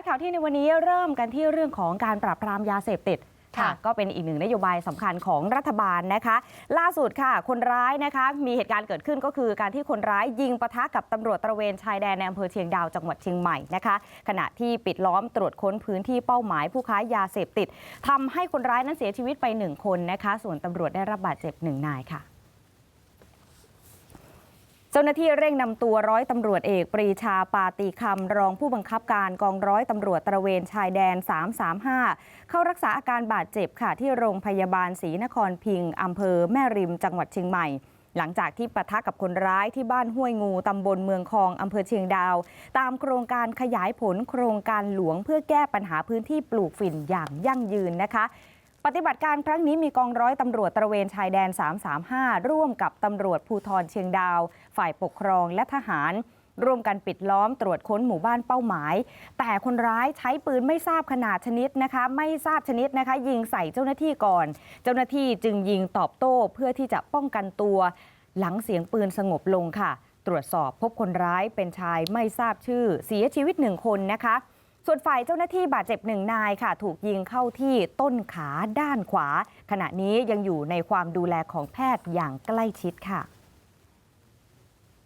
ดข่าวที่ในวันนี้เริ่มกันที่เรื่องของการปราบปรามยาเสพติดค่ะก็เป็นอีกหนึ่งนโยบายสำคัญของรัฐบาลนะคะ ล่าสุดค่ะ คนร้ายนะคะ มีเหตุการณ์เกิดขึ้นก็คือการที่คนร้ายยิงปะทะกับตำรวจตระเวนชายแดนในอำเภอเชียงดาวจังหวัดเชียงใหม่นะคะ ขณะที่ปิดล้อมตรวจค้นพื้นที่เป้าหมายผู้ค้ายาเสพติดทำให้คนร้ายนั้นเสียชีวิตไปหนึ่งคนนะคะ ส่วนตำรวจได้รับบาดเจ็บหนึ่งนายค่ะ เจ้าหน้าที่เร่งนำตัวร้อยตำรวจเอกปรีชาปาตีคำรองผู้บังคับการกองร้อยตำรวจตระเวนชายแดน 335 เข้ารักษาอาการบาดเจ็บค่ะที่โรงพยาบาลศรีนครพิงค์อำเภอแม่ริมจังหวัดเชียงใหม่ หลังจากที่ปะทะกับคนร้ายที่บ้านห้วยงูตำบลเมืองคองอำเภอเชียงดาว ตามโครงการขยายผลโครงการหลวงเพื่อแก้ปัญหาพื้นที่ปลูกฝิ่นอย่างยั่งยืนนะคะ ปฏิบัติการครั้งนี้มีกองร้อยตำรวจตระเวนชายแดน 335 ร่วมกับตำรวจภูธรเชียงดาว ฝ่ายปกครองและทหาร ร่วมกันปิดล้อมตรวจค้นหมู่บ้านเป้าหมาย แต่คนร้ายใช้ปืนไม่ทราบขนาดชนิดนะคะ ไม่ทราบชนิดนะคะ ยิงใส่เจ้าหน้าที่ก่อน เจ้าหน้าที่จึงยิงตอบโต้เพื่อที่จะป้องกันตัว หลังเสียงปืนสงบลงค่ะ ตรวจสอบพบคนร้ายเป็นชายไม่ทราบชื่อ เสียชีวิตหนึ่งคนนะคะ ส่วนฝ่ายเจ้าหน้าที่บาดเจ็บหนึ่งนายค่ะถูกยิงเข้าที่ต้นขาด้านขวาขณะนี้ยังอยู่ในความดูแลของแพทย์อย่างใกล้ชิดค่ะ